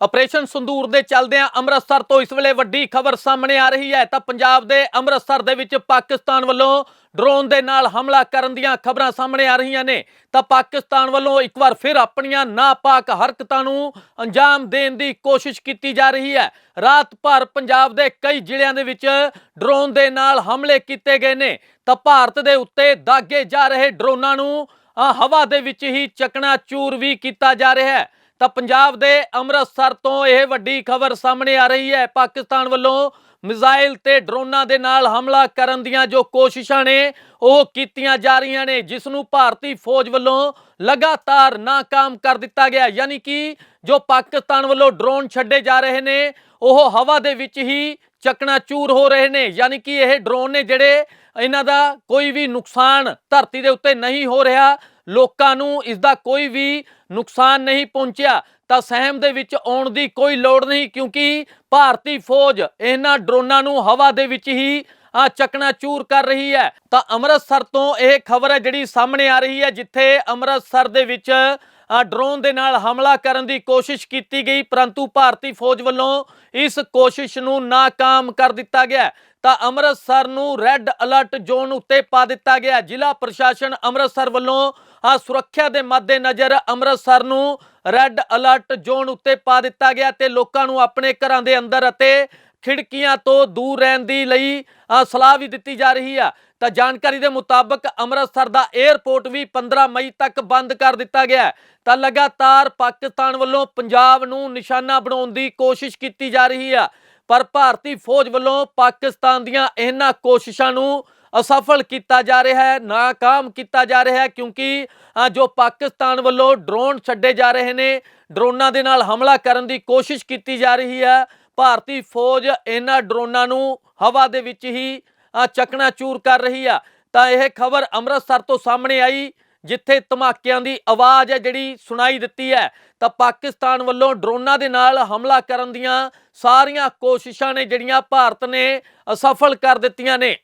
Operation ਸੰਦੂਰ ਦੇ ਚੱਲਦਿਆਂ ਅੰਮ੍ਰਿਤਸਰ ਤੋਂ ਇਸ ਵੇਲੇ ਵੱਡੀ ਖਬਰ ਸਾਹਮਣੇ ਆ ਰਹੀ ਹੈ, ਤਾਂ ਪੰਜਾਬ ਦੇ ਅੰਮ੍ਰਿਤਸਰ ਦੇ ਵਿੱਚ ਪਾਕਿਸਤਾਨ ਵੱਲੋਂ ਡਰੋਨ ਦੇ ਨਾਲ ਹਮਲਾ ਕਰਨ ਦੀਆਂ ਖਬਰਾਂ ਸਾਹਮਣੇ ਆ ਰਹੀਆਂ ਨੇ। ਤਾਂ ਪਾਕਿਸਤਾਨ ਵੱਲੋਂ ਇੱਕ ਵਾਰ ਫਿਰ ਆਪਣੀਆਂ ਨਾਪਾਕ ਹਰਕਤਾਂ ਨੂੰ ਅੰਜਾਮ ਦੇਣ ਦੀ ਕੋਸ਼ਿਸ਼ ਕੀਤੀ ਜਾ ਰਹੀ ਹੈ। ਰਾਤ ਭਰ ਪੰਜਾਬ ਦੇ ਕਈ ਜ਼ਿਲ੍ਹਿਆਂ ਦੇ ਵਿੱਚ ਡਰੋਨ ਦੇ ਨਾਲ ਹਮਲੇ ਕੀਤੇ ਗਏ ਨੇ। ਤਾਂ ਭਾਰਤ ਦੇ ਉੱਤੇ ਦਾਗੇ ਜਾ ਰਹੇ ਡਰੋਨਾਂ ਨੂੰ ਹਵਾ ਦੇ ਵਿੱਚ ਹੀ ਚਕਨਾ ਚੂਰ ਵੀ ਕੀਤਾ ਜਾ ਰਿਹਾ ਹੈ। ਤਾਂ ਪੰਜਾਬ ਦੇ ਅੰਮ੍ਰਿਤਸਰ ਤੋਂ ਇਹ ਵੱਡੀ ਖਬਰ ਸਾਹਮਣੇ ਆ ਰਹੀ ਹੈ। ਪਾਕਿਸਤਾਨ ਵੱਲੋਂ ਮਿਜ਼ਾਈਲ ਤੇ ਡਰੋਨਾਂ ਦੇ ਨਾਲ ਹਮਲਾ ਕਰਨ ਦੀਆਂ ਜੋ ਕੋਸ਼ਿਸ਼ਾਂ ਨੇ, ਉਹ ਕੀਤੀਆਂ ਜਾ ਰਹੀਆਂ ਨੇ ਜਿਸ ਨੂੰ ਭਾਰਤੀ ਫੌਜ ਵੱਲੋਂ ਲਗਾਤਾਰ ਨਾਕਾਮ ਕਰ ਦਿੱਤਾ ਗਿਆ। ਯਾਨੀ ਕਿ ਜੋ ਪਾਕਿਸਤਾਨ ਵੱਲੋਂ ਡਰੋਨ ਛੱਡੇ ਜਾ ਰਹੇ ਨੇ, ਉਹ ਹਵਾ ਦੇ ਵਿੱਚ ਹੀ ਚੱਕਣਾ ਚੂਰ ਹੋ ਰਹੇ ਨੇ। ਯਾਨੀ ਕਿ ਇਹ ਡਰੋਨ ਨੇ ਜਿਹੜੇ ਇਹਨਾਂ ਦਾ ਕੋਈ ਵੀ ਨੁਕਸਾਨ ਧਰਤੀ ਦੇ ਉੱਤੇ ਨਹੀਂ ਹੋ ਰਿਹਾ ਲੋਕਾਂ ਨੂੰ ਇਸ ਦਾ ਕੋਈ ਵੀ ਨੁਕਸਾਨ ਨਹੀਂ ਪਹੁੰਚਿਆ, ਤਾਂ ਸਹਿਮ ਦੇ ਵਿੱਚ ਆਉਣ ਦੀ ਕੋਈ ਲੋੜ ਨਹੀਂ, ਕਿਉਂਕਿ ਭਾਰਤੀ ਫੌਜ ਇਹਨਾਂ ਡਰੋਨਾਂ ਨੂੰ ਹਵਾ ਦੇ ਵਿੱਚ ਹੀ ਆ ਚੂਰ ਕਰ ਰਹੀ ਹੈ। ਤਾਂ ਅੰਮ੍ਰਿਤਸਰ ਤੋਂ ਇਹ ਖਬਰ ਹੈ ਜਿਹੜੀ ਸਾਹਮਣੇ ਆ ਰਹੀ ਹੈ, ਜਿੱਥੇ ਅੰਮ੍ਰਿਤਸਰ ਦੇ ਵਿੱਚ ਡਰੋਨ ਦੇ ਨਾਲ ਹਮਲਾ ਕਰਨ ਦੀ ਕੋਸ਼ਿਸ਼ ਕੀਤੀ ਗਈ, ਪਰੰਤੂ ਭਾਰਤੀ ਫੌਜ ਵੱਲੋਂ ਇਸ ਕੋਸ਼ਿਸ਼ ਨੂੰ ਨਾਕਾਮ ਕਰ ਦਿੱਤਾ ਗਿਆ ਤਾਂ ਅੰਮ੍ਰਿਤਸਰ ਨੂੰ ਰੈੱਡ ਅਲਰਟ ਜ਼ੋਨ ਉੱਤੇ ਪਾ ਦਿੱਤਾ ਗਿਆ ਜ਼ਿਲ੍ਹਾ ਪ੍ਰਸ਼ਾਸਨ ਅੰਮ੍ਰਿਤਸਰ ਵੱਲੋਂ ਆ ਸੁਰੱਖਿਆ ਦੇ ਮੱਦੇਨਜ਼ਰ ਅੰਮ੍ਰਿਤਸਰ ਨੂੰ ਰੈੱਡ ਅਲਰਟ ਜ਼ੋਨ ਉੱਤੇ ਪਾ ਦਿੱਤਾ ਗਿਆ ਤੇ ਲੋਕਾਂ ਨੂੰ ਆਪਣੇ ਘਰਾਂ ਦੇ ਅੰਦਰ ਅਤੇ ਖਿੜਕੀਆਂ ਤੋਂ ਦੂਰ ਰਹਿਣ ਦੀ ਲਈ ਸਲਾਹ ਵੀ ਦਿੱਤੀ ਜਾ ਰਹੀ ਆ। ਤਾਂ ਜਾਣਕਾਰੀ ਦੇ ਮੁਤਾਬਕ ਅੰਮ੍ਰਿਤਸਰ ਦਾ 에ਅਰਪੋਰਟ ਵੀ 15 ਮਈ ਤੱਕ ਬੰਦ ਕਰ ਦਿੱਤਾ ਗਿਆ ਤਾਂ ਲਗਾਤਾਰ ਪਾਕਿਸਤਾਨ ਵੱਲੋਂ ਪੰਜਾਬ ਨੂੰ ਨਿਸ਼ਾਨਾ ਬਣਾਉਣ ਦੀ ਕੋਸ਼ਿਸ਼ ਕੀਤੀ ਜਾ ਰਹੀ ਆ ਪਰ ਭਾਰਤੀ ਫੌਜ ਵੱਲੋਂ ਪਾਕਿਸਤਾਨ ਦੀਆਂ ਇਹਨਾਂ ਕੋਸ਼ਿਸ਼ਾਂ ਨੂੰ ਅਸਫਲ ਕੀਤਾ ਜਾ ਰਿਹਾ ਹੈ, ਨਾਕਾਮ ਕੀਤਾ ਜਾ ਰਿਹਾ ਹੈ ਕਿਉਂਕਿ ਜੋ ਪਾਕਿਸਤਾਨ ਵੱਲੋਂ ਡਰੋਨ ਛੱਡੇ ਜਾ ਰਹੇ ਨੇ, ਡਰੋਨਾਂ ਦੇ ਨਾਲ ਹਮਲਾ ਕਰਨ ਦੀ ਕੋਸ਼ਿਸ਼ ਕੀਤੀ ਜਾ ਰਹੀ ਹੈ। ਭਾਰਤੀ ਫੌਜ ਇਹਨਾਂ ਡਰੋਨਾਂ ਨੂੰ ਹਵਾ ਦੇ ਵਿੱਚ ਹੀ ਚੱਕਣਾ ਚੂਰ ਕਰ ਰਹੀ ਆ। ਤਾਂ ਇਹ ਖਬਰ ਅੰਮ੍ਰਿਤਸਰ ਤੋਂ ਸਾਹਮਣੇ ਆਈ, ਜਿੱਥੇ ਧਮਾਕਿਆਂ ਦੀ ਆਵਾਜ਼ ਹੈ ਜਿਹੜੀ ਸੁਣਾਈ ਦਿੱਤੀ ਹੈ। ਤਾਂ ਪਾਕਿਸਤਾਨ ਵੱਲੋਂ ਡਰੋਨਾਂ ਦੇ ਨਾਲ ਹਮਲਾ ਕਰਨ ਦੀਆਂ ਸਾਰੀਆਂ ਕੋਸ਼ਿਸ਼ਾਂ ਨੇ ਜਿਹੜੀਆਂ ਭਾਰਤ ਨੇ ਅਸਫਲ ਕਰ ਦਿੱਤੀਆਂ ਨੇ।